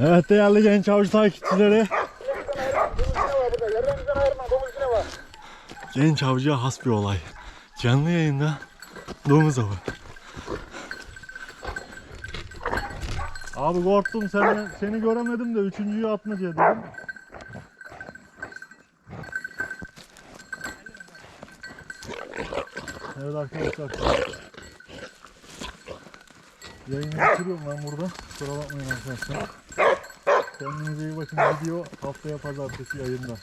Evet değerli genç avcı takipçileri. Genç avcıya has bir olay. Canlı yayında domuz avı. Abi korktum seni, seni göremedim de üçüncüyü atmaca dedim. Evet arkadaşlar. Yayını bitiriyorum ben burada. Kusura bakmayın arkadaşlar. Kendinize iyi bakın. Video haftaya pazartesi yayında.